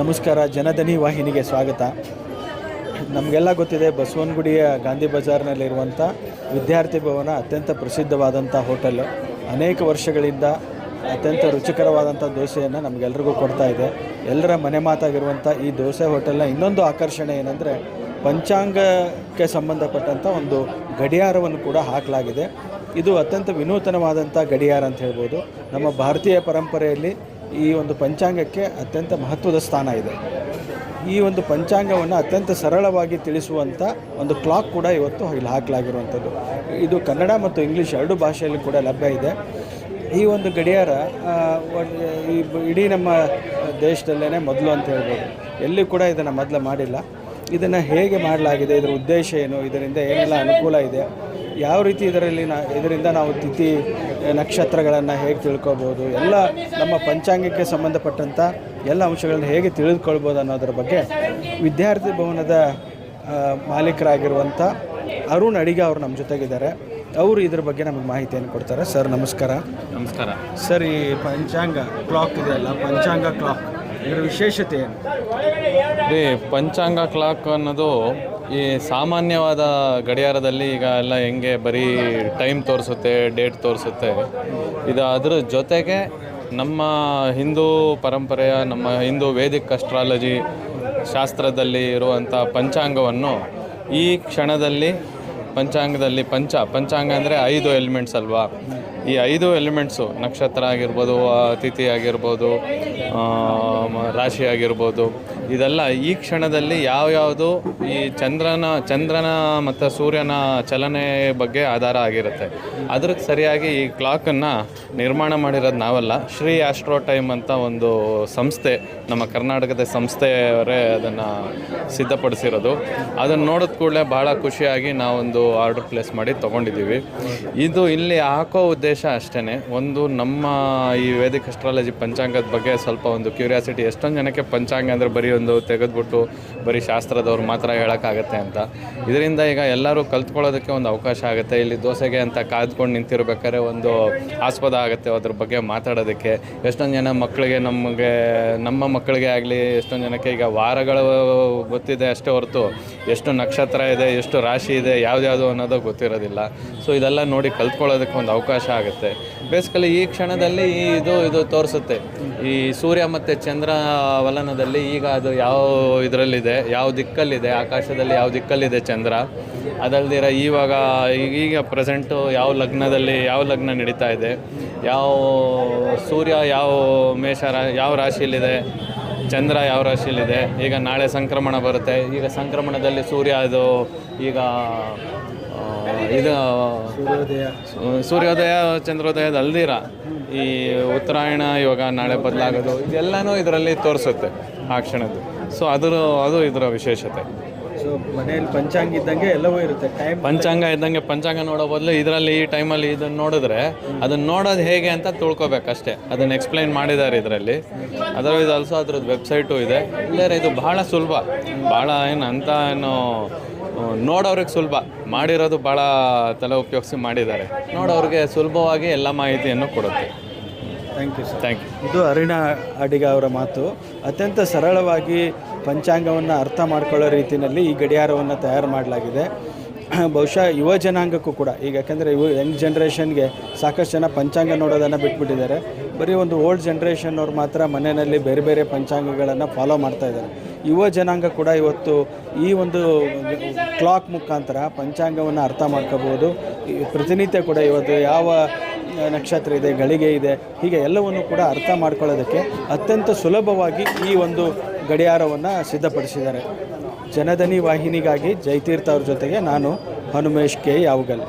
ನಮಸ್ಕಾರ, ಜನಧನಿ ವಾಹಿನಿಗೆ ಸ್ವಾಗತ. ನಮಗೆಲ್ಲ ಗೊತ್ತಿದೆ, ಬಸವನಗುಡಿಯ ಗಾಂಧಿ ಬಜಾರ್ನಲ್ಲಿರುವಂಥ ವಿದ್ಯಾರ್ಥಿ ಭವನ ಅತ್ಯಂತ ಪ್ರಸಿದ್ಧವಾದಂಥ ಹೋಟೆಲ್. ಅನೇಕ ವರ್ಷಗಳಿಂದ ಅತ್ಯಂತ ರುಚಿಕರವಾದಂಥ ದೋಸೆಯನ್ನು ನಮಗೆಲ್ಲರಿಗೂ ಕೊಡ್ತಾ ಇದೆ. ಎಲ್ಲರ ಮನೆ ಮಾತಾಗಿರುವಂಥ ಈ ದೋಸೆ ಹೋಟೆಲ್ನ ಇನ್ನೊಂದು ಆಕರ್ಷಣೆ ಏನಂದರೆ, ಪಂಚಾಂಗಕ್ಕೆ ಸಂಬಂಧಪಟ್ಟಂಥ ಒಂದು ಗಡಿಯಾರವನ್ನು ಕೂಡ ಹಾಕಲಾಗಿದೆ. ಇದು ಅತ್ಯಂತ ವಿನೂತನವಾದಂಥ ಗಡಿಯಾರ ಅಂತ ಹೇಳ್ಬೋದು. ನಮ್ಮ ಭಾರತೀಯ ಪರಂಪರೆಯಲ್ಲಿ ಈ ಒಂದು ಪಂಚಾಂಗಕ್ಕೆ ಅತ್ಯಂತ ಮಹತ್ವದ ಸ್ಥಾನ ಇದೆ. ಈ ಒಂದು ಪಂಚಾಂಗವನ್ನು ಅತ್ಯಂತ ಸರಳವಾಗಿ ತಿಳಿಸುವಂಥ ಒಂದು ಕ್ಲಾಕ್ ಕೂಡ ಇವತ್ತು ಇಲ್ಲಿ ಹಾಕಲಾಗಿರುವಂಥದ್ದು. ಇದು ಕನ್ನಡ ಮತ್ತು ಇಂಗ್ಲೀಷ್ ಎರಡು ಭಾಷೆಯಲ್ಲಿ ಕೂಡ ಲಭ್ಯ ಇದೆ. ಈ ಒಂದು ಗಡಿಯಾರ ಈ ಇಡೀ ನಮ್ಮ ದೇಶದಲ್ಲೇ ಮೊದಲು ಅಂತ ಹೇಳ್ಬೋದು. ಎಲ್ಲಿ ಕೂಡ ಇದನ್ನು ಮೊದಲು ಮಾಡಿಲ್ಲ. ಇದನ್ನು ಹೇಗೆ ಮಾಡಲಾಗಿದೆ, ಇದರ ಉದ್ದೇಶ ಏನು, ಇದರಿಂದ ಏನೆಲ್ಲ ಅನುಕೂಲ ಇದೆ ಯಾವ ರೀತಿ ಇದರಲ್ಲಿ ನಾ ಇದರಿಂದ ನಾವು ತಿಥಿ ನಕ್ಷತ್ರಗಳನ್ನು ಹೇಗೆ ತಿಳ್ಕೊಬೋದು ಎಲ್ಲ ನಮ್ಮ ಪಂಚಾಂಗಕ್ಕೆ ಸಂಬಂಧಪಟ್ಟಂಥ ಎಲ್ಲ ಅಂಶಗಳನ್ನು ಹೇಗೆ ತಿಳಿದುಕೊಳ್ಬೋದು ಅನ್ನೋದ್ರ ಬಗ್ಗೆ ವಿದ್ಯಾರ್ಥಿ ಭವನದ ಮಾಲೀಕರಾಗಿರುವಂಥ ಅರುಣ್ ಅಡಿಗ ಅವರು ನಮ್ಮ ಜೊತೆಗಿದ್ದಾರೆ. ಅವರು ಇದ್ರ ಬಗ್ಗೆ ನಮಗೆ ಮಾಹಿತಿಯನ್ನು ಕೊಡ್ತಾರೆ. ಸರ್ ನಮಸ್ಕಾರ. ನಮಸ್ಕಾರ. ಸರ್ ಈ ಪಂಚಾಂಗ ಕ್ಲಾಕ್ ಇದೆಯಲ್ಲ ಪಂಚಾಂಗ ಕ್ಲಾಕ್ ಇದರ ವಿಶೇಷತೆ ಏನು? ರೀ ಪಂಚಾಂಗ ಕ್ಲಾಕ್ ಅನ್ನೋದು ಈ ಸಾಮಾನ್ಯವಾದ ಗಡಿಯಾರದಲ್ಲಿ ಈಗ ಎಲ್ಲ ಹೆಂಗೆ ಬರೀ ಟೈಮ್ ತೋರಿಸುತ್ತೆ ಡೇಟ್ ತೋರಿಸುತ್ತೆ, ಇದು ಅದರ ಜೊತೆಗೆ ನಮ್ಮ ಹಿಂದೂ ಪರಂಪರೆಯ, ನಮ್ಮ ಹಿಂದೂ ವೇದಿಕ್ ಅಸ್ಟ್ರಾಲಜಿ ಶಾಸ್ತ್ರದಲ್ಲಿ ಇರುವಂಥ ಪಂಚಾಂಗವನ್ನು ಈ ಕ್ಷಣದಲ್ಲಿ, ಪಂಚಾಂಗದಲ್ಲಿ ಪಂಚ, ಪಂಚಾಂಗ ಅಂದರೆ ಐದು ಎಲಿಮೆಂಟ್ಸ್ ಅಲ್ವಾ? ಈ ಐದು ಎಲಿಮೆಂಟ್ಸು, ನಕ್ಷತ್ರ ಆಗಿರ್ಬೋದು ಅತಿಥಿ ತಿಥಿ ಆಗಿರ್ಬೋದು ರಾಶಿ ಆಗಿರ್ಬೋದು, ಇದೆಲ್ಲ ಈ ಕ್ಷಣದಲ್ಲಿ ಯಾವ ಯಾವ್ಯಾವುದು ಈ ಚಂದ್ರನ ಚಂದ್ರನ ಮತ್ತು ಸೂರ್ಯನ ಚಲನೆ ಬಗ್ಗೆ ಆಧಾರ ಆಗಿರುತ್ತೆ. ಅದಕ್ಕೆ ಸರಿಯಾಗಿ ಈ ಕ್ಲಾಕನ್ನು ನಿರ್ಮಾಣ ಮಾಡಿರೋದು ನಾವಲ್ಲ. ಶ್ರೀ ಆಸ್ಟ್ರೋ ಟೈಮ್ ಅಂತ ಒಂದು ಸಂಸ್ಥೆ, ನಮ್ಮ ಕರ್ನಾಟಕದ ಸಂಸ್ಥೆಯವರೇ ಅದನ್ನು ಸಿದ್ಧಪಡಿಸಿರೋದು. ಅದನ್ನು ನೋಡಿದ ಕೂಡಲೇ ಭಾಳ ಖುಷಿಯಾಗಿ ನಾವೊಂದು ಆರ್ಡರ್ ಪ್ಲೇಸ್ ಮಾಡಿ ತೊಗೊಂಡಿದ್ದೀವಿ. ಇದು ಇಲ್ಲಿ ಹಾಕೋ ಉದ್ದೇಶ ಅಷ್ಟೇ ಒಂದು ನಮ್ಮ ಈ ವೇದಿಕ್ ಅಸ್ಟ್ರಾಲಜಿ ಪಂಚಾಂಗದ ಬಗ್ಗೆ ಸ್ವಲ್ಪ ಒಂದು ಕ್ಯೂರಿಯಾಸಿಟಿ ಎಷ್ಟೊಂದು ಜನಕ್ಕೆ ಪಂಚಾಂಗ ಅಂದರೆ ಬರೀ ಒಂದು ತೆಗೆದುಬಿಟ್ಟು ಬರೀ ಶಾಸ್ತ್ರದವ್ರು ಮಾತ್ರ ಹೇಳೋಕ್ಕಾಗತ್ತೆ ಅಂತ. ಇದರಿಂದ ಈಗ ಎಲ್ಲರೂ ಕಲ್ತ್ಕೊಳ್ಳೋದಕ್ಕೆ ಒಂದು ಅವಕಾಶ ಆಗುತ್ತೆ. ಇಲ್ಲಿ ದೋಸೆಗೆ ಅಂತ ಕಾದ್ಕೊಂಡು ನಿಂತಿರ್ಬೇಕಾದ್ರೆ ಒಂದು ಆಸ್ಪದ ಆಗುತ್ತೆ ಅದ್ರ ಬಗ್ಗೆ ಮಾತಾಡೋದಕ್ಕೆ. ಎಷ್ಟೊಂದು ಜನ ಮಕ್ಕಳಿಗೆ ನಮಗೆ, ನಮ್ಮ ಮಕ್ಕಳಿಗೆ ಆಗಲಿ, ಎಷ್ಟೊಂದು ಜನಕ್ಕೆ ಈಗ ವಾರಗಳು ಗೊತ್ತಿದೆ ಅಷ್ಟೇ ಹೊರತು ಎಷ್ಟು ನಕ್ಷತ್ರ ಇದೆ, ಎಷ್ಟು ರಾಶಿ ಇದೆ, ಯಾವ್ದ್ಯಾವುದು ಅನ್ನೋದು ಗೊತ್ತಿರೋದಿಲ್ಲ. ಸೊ ಇದೆಲ್ಲ ನೋಡಿ ಕಲ್ತ್ಕೊಳ್ಳೋದಕ್ಕೆ ಒಂದು ಅವಕಾಶ ಆಗುತ್ತೆ. ಬೇಸಿಕಲಿ ಈ ಕ್ಷಣದಲ್ಲಿ ಇದು ಇದು ತೋರಿಸುತ್ತೆ. ಈ ಸೂರ್ಯ ಮತ್ತು ಚಂದ್ರ ವಲನದಲ್ಲಿ ಈಗ ಅದು ಯಾವ ಇದರಲ್ಲಿದೆ, ಯಾವ ದಿಕ್ಕಲ್ಲಿದೆ, ಆಕಾಶದಲ್ಲಿ ಯಾವ ದಿಕ್ಕಲ್ಲಿದೆ ಚಂದ್ರ? ಅದಲ್ದಿರ ಇವಾಗ ಈಗ- ಪ್ರೆಸೆಂಟು ಯಾವ ಲಗ್ನದಲ್ಲಿ, ಯಾವ ಲಗ್ನ ನಡೀತಾ ಇದೆ? ಯಾವ ಸೂರ್ಯ ಯಾವ ಮೇಷ, ಯಾವ ರಾಶಿಯಲ್ಲಿದೆ? ಚಂದ್ರ ಯಾವ ರಾಶಿಯಲ್ಲಿದೆ? ಈಗ ನಾಳೆ ಸಂಕ್ರಮಣ ಬರುತ್ತೆ. ಈಗ ಸಂಕ್ರಮಣದಲ್ಲಿ ಸೂರ್ಯ ಅದು ಈಗ ಇದು ಸೂರ್ಯೋದಯ. ಸೂರ್ಯೋದಯ ಚಂದ್ರೋದಯದ ಅಲ್ದಿರ ಈ ಉತ್ತರಾಯಣ ಇವಾಗ ನಾಳೆ ಬದಲಾಗೋದು ಇದೆಲ್ಲನೂ ಇದರಲ್ಲಿ ತೋರಿಸುತ್ತೆ ಆ ಕ್ಷಣದ್ದು. ಸೊ ಅದರ ಅದು ಇದರ ವಿಶೇಷತೆ. ಸೊ ಮನೆಯಲ್ಲಿ ಪಂಚಾಂಗ ಇದ್ದಂಗೆ ಎಲ್ಲವೂ ಇರುತ್ತೆ. ಟೈಮ್ ಪಂಚಾಂಗ ಇದ್ದಂಗೆ ಪಂಚಾಂಗ ನೋಡೋ ಬದಲು ಇದರಲ್ಲಿ ಈ ಟೈಮಲ್ಲಿ ಇದನ್ನು ನೋಡಿದ್ರೆ ಅದನ್ನು ನೋಡೋದು ಹೇಗೆ ಅಂತ ತಿಳ್ಕೊಬೇಕಷ್ಟೇ ಅದನ್ನು ಎಕ್ಸ್ಪ್ಲೈನ್ ಮಾಡಿದ್ದಾರೆ ಇದರಲ್ಲಿ. ಅದರ್ವೈಸ್ ಆಲ್ಸೋ ಅದ್ರದ್ದು ವೆಬ್ಸೈಟು ಇದೆ. ಇಲ್ಲೇ ಇದು ಭಾಳ ಸುಲಭ. ಭಾಳ ಏನು ಅಂತ ಏನು ನೋಡೋರಿಗೆ ಸುಲಭ. ಮಾಡಿರೋದು ಭಾಳ ತಲೆ ಉಪಯೋಗಿಸಿ ಮಾಡಿದ್ದಾರೆ. ನೋಡೋರಿಗೆ ಸುಲಭವಾಗಿ ಎಲ್ಲ ಮಾಹಿತಿಯನ್ನು ಕೊಡುತ್ತೆ. Thank you sir thank you ಇದು ಅರಿಣಾ ಅಡಿಗ ಅವರ ಮಾತು. ಅತ್ಯಂತ ಸರಳವಾಗಿ ಪಂಚಾಂಗವನ್ನು ಅರ್ಥ ಮಾಡ್ಕೊಳ್ಳೋ ರೀತಿಯಲ್ಲಿ ಈ ಗಡಿಯಾರವನ್ನು ತಯಾರು ಮಾಡಲಾಗಿದೆ. ಬಹುಶಃ ಯುವ ಜನಾಂಗಕ್ಕೂ ಕೂಡ, ಈಗ ಯಾಕೆಂದರೆ ಯುವ ಯಂಗ್ ಜನ್ರೇಷನ್ಗೆ ಸಾಕಷ್ಟು ಜನ ಪಂಚಾಂಗ ನೋಡೋದನ್ನು ಬಿಟ್ಬಿಟ್ಟಿದ್ದಾರೆ. ಬರೀ ಒಂದು ಓಲ್ಡ್ ಜನ್ರೇಷನ್ನವ್ರು ಮಾತ್ರ ಮನೆಯಲ್ಲಿ ಬೇರೆ ಬೇರೆ ಪಂಚಾಂಗಗಳನ್ನು ಫಾಲೋ ಮಾಡ್ತಾ ಇದ್ದಾರೆ. ಯುವ ಜನಾಂಗ ಕೂಡ ಇವತ್ತು ಈ ಒಂದು ಕ್ಲಾಕ್ ಮುಖಾಂತರ ಪಂಚಾಂಗವನ್ನು ಅರ್ಥ ಮಾಡ್ಕೋಬೋದು ಪ್ರತಿನಿತ್ಯ ಕೂಡ ಇವತ್ತು ಯಾವ ನಕ್ಷತ್ರ ಇದೆ, ಗಳಿಗೆ ಇದೆ, ಹೀಗೆ ಎಲ್ಲವನ್ನು ಕೂಡ ಅರ್ಥ ಮಾಡ್ಕೊಳ್ಳೋದಕ್ಕೆ ಅತ್ಯಂತ ಸುಲಭವಾಗಿ ಈ ಒಂದು ಗಡಿಯಾರವನ್ನು ಸಿದ್ಧಪಡಿಸಿದ್ದಾರೆ. ಜನಧನಿ ವಾಹಿನಿಗಾಗಿ ಜಯತೀರ್ಥ ಅವ್ರ ಜೊತೆಗೆ ನಾನು ಹನುಮೇಶ್ ಕೆ ಯಾವಗಲ್.